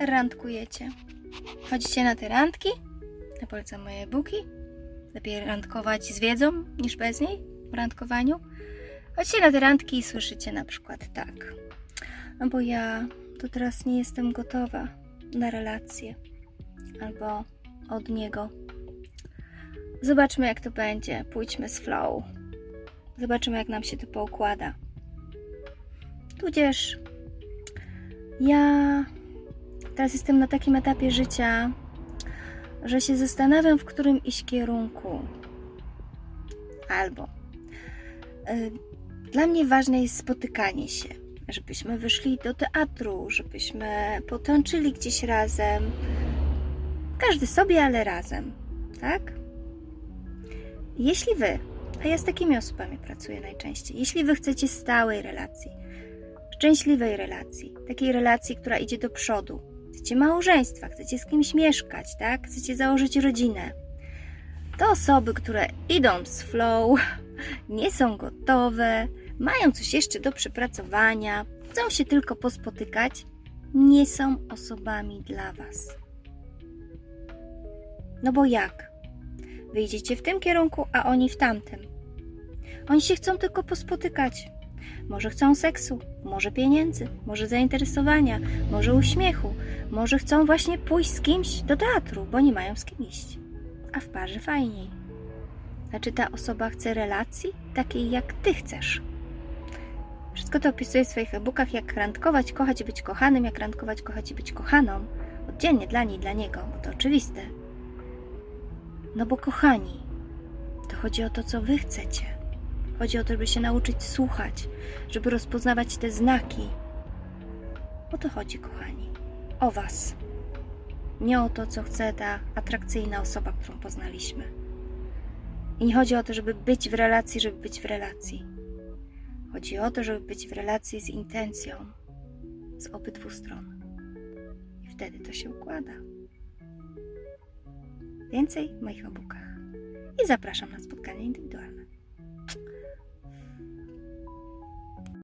randkujecie. Chodzicie na te randki? Ja polecam moje e-booki. Lepiej randkować z wiedzą niż bez niej w randkowaniu. Chodźcie na te randki i słyszycie na przykład tak. No bo ja to teraz nie jestem gotowa na relację. Albo od niego. Zobaczmy jak to będzie. Pójdźmy z flow. Zobaczymy jak nam się to poukłada. Tudzież ja teraz jestem na takim etapie życia, że się zastanawiam, w którym iść kierunku. Albo y, dla mnie ważne jest spotykanie się, żebyśmy wyszli do teatru, żebyśmy potańczyli gdzieś razem. Każdy sobie, ale razem, tak? Jeśli wy, a ja z takimi osobami pracuję najczęściej, jeśli wy chcecie stałej relacji, szczęśliwej relacji, takiej relacji, która idzie do przodu, chcecie małżeństwa, chcecie z kimś mieszkać, tak? Chcecie założyć rodzinę. To osoby, które idą z flow, nie są gotowe, mają coś jeszcze do przepracowania, chcą się tylko pospotykać, nie są osobami dla Was. No bo jak? Wyjdziecie w tym kierunku, a oni w tamtym. Oni się chcą tylko pospotykać. Może chcą seksu, może pieniędzy, może zainteresowania, może uśmiechu, może chcą właśnie pójść z kimś do teatru, bo nie mają z kim iść. A w parze fajniej. Znaczy ta osoba chce relacji takiej jak ty chcesz. Wszystko to opisuję w swoich e-bookach, jak randkować, kochać i być kochanym, jak randkować, kochać i być kochaną. Oddzielnie dla niej, dla niego, bo to oczywiste. No bo kochani, to chodzi o to, co wy chcecie. Chodzi o to, żeby się nauczyć słuchać, żeby rozpoznawać te znaki. O to chodzi, kochani. O Was. Nie o to, co chce ta atrakcyjna osoba, którą poznaliśmy. I nie chodzi o to, żeby być w relacji, żeby być w relacji. Chodzi o to, żeby być w relacji z intencją z obydwu stron. I wtedy to się układa. Więcej w moich e-bookach. I zapraszam na spotkanie indywidualne.